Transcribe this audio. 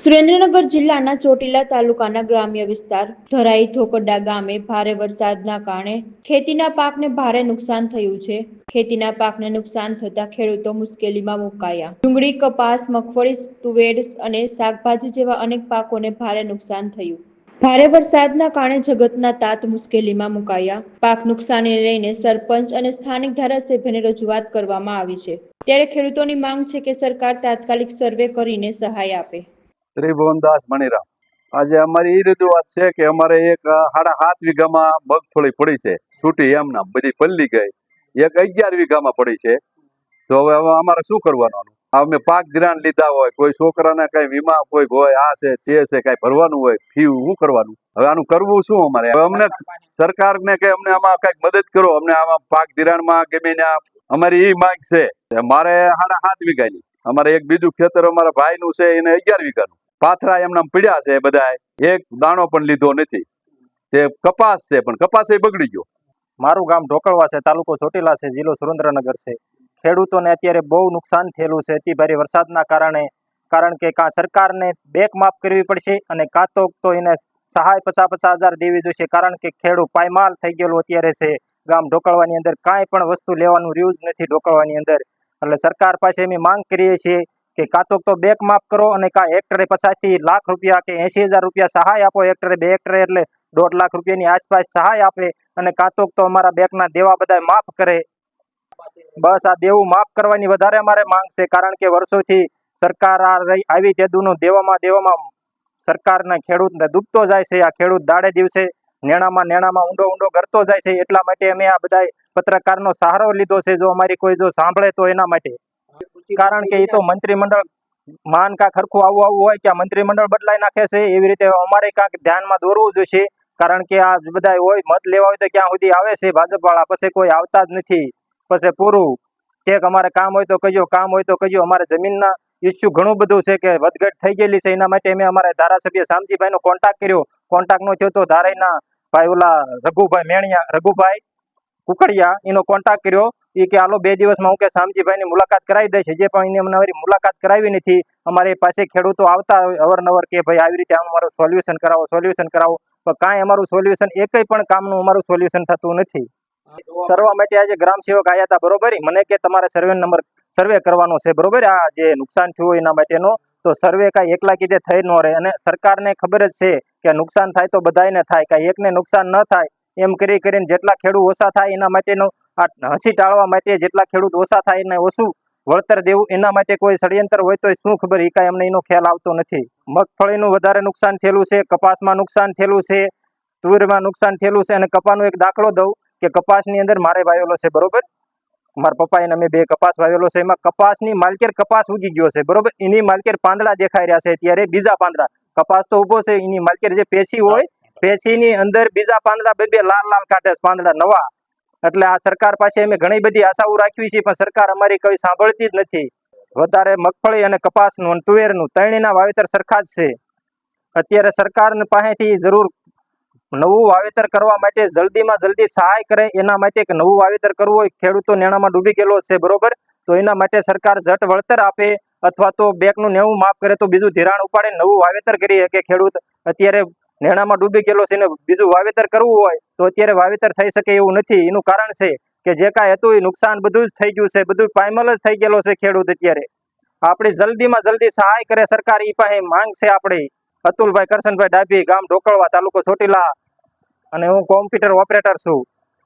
સુરેન્દ્રનગર જિલ્લાના ચોટીલા તાલુકાના ગ્રામ્ય વિસ્તાર ધરાઈ ધોકડા ગામે ભારે વરસાદના કારણે ખેતીના પાકને ભારે નુકસાન થયું છે. ખેતીના પાકને નુકસાન થતા ખેડૂતો મુશ્કેલીમાં મુકાયા. ડુંગળી, કપાસ, મગફળી, તુવેર અને શાકભાજી જેવા અનેક પાકોને ભારે નુકસાન થયું. ભારે વરસાદના કારણે જગતના તાત મુશ્કેલીમાં મુકાયા. પાક નુકસાનને લઈને સરપંચ અને સ્થાનિક ધારાસભ્યને રજૂઆત કરવામાં આવી છે. ત્યારે ખેડૂતોની માંગ છે કે સરકાર તાત્કાલિક સર્વે કરીને સહાય આપે. ત્રિભુવનદાસ મણિરામ. આજે અમારી એ રજૂઆત છે કે અમારે એક સાડા સાત વીઘામાં મગફળી પડી છે, છૂટી એમના, બધી પલ્લી ગઈ. એક અગિયાર વીઘામાં પડી છે. તો હવે અમારે શું કરવાનું? અમે પાક ધિરાણ લીધા હોય, કોઈ છોકરાને કઈ વીમા કોઈ હોય, આ છે, તે છે, કઈ ભરવાનું હોય, ફી શું કરવાનું? હવે આનું કરવું શું અમારે? હવે અમને સરકારને કે અમને આમાં કંઈક મદદ કરો, અમને આમાં પાક ધિરાણમાં ગમે અમારી એ માંગ છે. મારે સાડા સાત વીઘાની. અમારે એક બીજું ખેતર અમારા ભાઈનું છે, એને અગિયાર વીઘાનું. પાથરા એમના પીડ્યા છે બધા એક દાણો પણ લીધો નથી. તે કપાસ છે પણ કપાસ એ બગડી ગયો. મારું ગામ ઢોકળવા છે, તાલુકો ચોટીલા છે, જિલ્લો સુરેન્દ્રનગર છે. ખેડૂતોને અત્યારે બહુ નુકસાન થયેલું છે, અતિ ભારે વરસાદના કારણે. કારણ કે કાં સરકારને બેક માફ કરવી પડશે અને કાં તો તો એને સહાય પચાસ પચાસ હજાર દેવી જોઈશે. કારણ કે ખેડૂત પાયમાલ થઈ ગયેલું અત્યારે છે ગામ ઢોકળવાની અંદર. કાંઈ પણ વસ્તુ લેવાનું રહ્યું જ નથી ઢોકળવાની અંદર. એટલે સરકાર પાસે અમે માંગ કરીએ છીએ કે કાં તો બેક માફ કરો અને કાં હેક્ટરે પચાસથી લાખ રૂપિયા કે એંશી હજાર રૂપિયા સહાય આપો હેક્ટરે બે હેક્ટરે એટલે દોઢ લાખ રૂપિયાની આસપાસ સહાય આપે અને કાં તો અમારા બેંકના દેવા બધા માફ કરે. બસ આ દેવું માફ કરવાની વધારે અમારે માંગ છે કારણ કે વર્ષોથી સરકાર આ આવી તેદુનું દેવામાં દેવામાં સરકારના ખેડૂતને ડૂબતો જાય છે. આ ખેડૂત દાડે દિવસે નેણામાં નેણામાં ઊંડો ઊંડો કરતો જાય છે. એટલા માટે અમે આ બધા પત્રકારનો સહારો લીધો છે. જો અમારી કોઈ જો સાંભળે તો એના માટે. કારણ કે એ તો મંત્રીમંડળ, માન કા ખરખું આવું આવું હોય કે મંત્રીમંડળ બદલાઈ નાખે છે, એવી રીતે અમારે કાંઈક ધ્યાનમાં દોરવું જોઈશે કારણ કે આ બધા હોય, મત લેવા હોય તો ક્યાં સુધી આવે છે? ભાજપ વાળા પછી કોઈ આવતા જ નથી. પછી પૂરું. કે અમારે કામ હોય તો કહ્યું કામ હોય તો કહ્યું અમારે જમીનના ઇસ્યુ ઘણું બધું છે કે વધઘટ થઈ ગયેલી છે. એના માટે અમે અમારા ધારાસભ્ય શામજીભાઈનો કોન્ટેક્ટ કર્યો. કોન્ટેક્ટ નો થયો તો ધારાઈના ભાઈ ઓલા રઘુભાઈ મેણિયા, રઘુભાઈ કુકડિયા, એનો કોન્ટેક્ટ કર્યો. એ કે, હાલો, બે દિવસમાં હું કે શામજીભાઈની મુલાકાત કરાવી દઈશ. જે પણ એને અમને અમારી મુલાકાત કરાવી નથી. અમારી પાસે ખેડૂતો આવતા અવારનવાર કે, ભાઈ, આવી રીતે આમ મારું સોલ્યુશન કરાવો સોલ્યુશન કરાવો. પણ કાંઈ અમારું સોલ્યુશન એકય પણ કામનું અમારું સોલ્યુશન થતું નથી. સર્વા માટે આજે ગ્રામ સેવક આવ્યા હતા, બરોબર? મને કે, તમારે સર્વે નંબર સર્વે કરવાનો છે. બરોબર? આ જે નુકસાન થયું એના માટેનો, તો સર્વે કાંઈ એકલા કીધે થઈ ન રહે. અને સરકારને ખબર જ છે કે નુકસાન થાય તો બધાને થાય. કાંઈ એકને નુકસાન ન થાય એમ કરી કરીને જેટલા ખેડૂત ઓછા થાય એના માટેનો આ હસી ટાળવા માટે જેટલા ખેડૂત ઓછા થાય એને ઓછું વળતર દેવું એના માટે કોઈ ષડયંત્ર હોય તો શું ખબર એ કાંઈ અમને એનો ખ્યાલ આવતો નથી. મગફળીનું વધારે નુકસાન થયેલું છે, કપાસમાં નુકસાન થયેલું છે, તુવેરમાં નુકસાન થયેલું છે અને કપાનો એક દાખલો દઉં કે કપાસની અંદર મારે વાવેલો છે, બરોબર? મારા પપ્પાએ અમે બે કપાસ વાવેલો છે, એમાં કપાસની માલકેર કપાસ ઉગી ગયો છે, બરોબર? એની માલકેર પાંદડા દેખાઈ રહ્યા છે ત્યારે બીજા પાંદડા. કપાસ તો ઊભો છે, એની માલકેર જે પેશી હોય પેશીની અંદર બીજા પાંદડા, બે બે લાલ લાલ કાઢે છે, પાંદડા નવા. એટલે આ સરકાર પાસે અમે ઘણી બધી આશાઓ રાખવી છે પણ સરકાર અમારી કઈ સાંભળતી જ નથી. વધારે મગફળી અને કપાસનું અને તુવેરનું ત્રણેયના વાવેતર સરખા જ છે. અત્યારે સરકાર પાસેથી જરૂર નવું વાવેતર કરવા માટે જલ્દીમાં જલ્દી સહાય કરે, એના માટે એક નવું વાવેતર કરવું હોય, ખેડૂતો નેણામાં ડૂબી ગયેલો છે, બરોબર? તો એના માટે સરકાર ઝટ વળતર આપે, અથવા તો બેકનું નેવું માફ કરે, તો બીજું ધિરાણ ઉપાડે નવું વાવેતર કરી શકે ખેડૂત. અત્યારે નેણામાં ડૂબી ગયેલો છે ને બીજું વાવેતર કરવું હોય તો અત્યારે વાવેતર થઈ શકે એવું નથી. એનું કારણ છે કે જે કાંઈ હતું એ નુકસાન બધું જ થઈ ગયું છે. બધું પાયમલ જ થઈ ગયેલો છે ખેડૂત અત્યારે. આપણે જલ્દીમાં જલ્દી સહાય કરે સરકાર એ પાસે માંગ છે આપણી. અતુલભાઈ કરશનભાઈ ડાભી, ગામ ઢોકળવા, તાલુકો ચોટીલા. અને હું કોમ્પ્યુટર ઓપરેટર છું.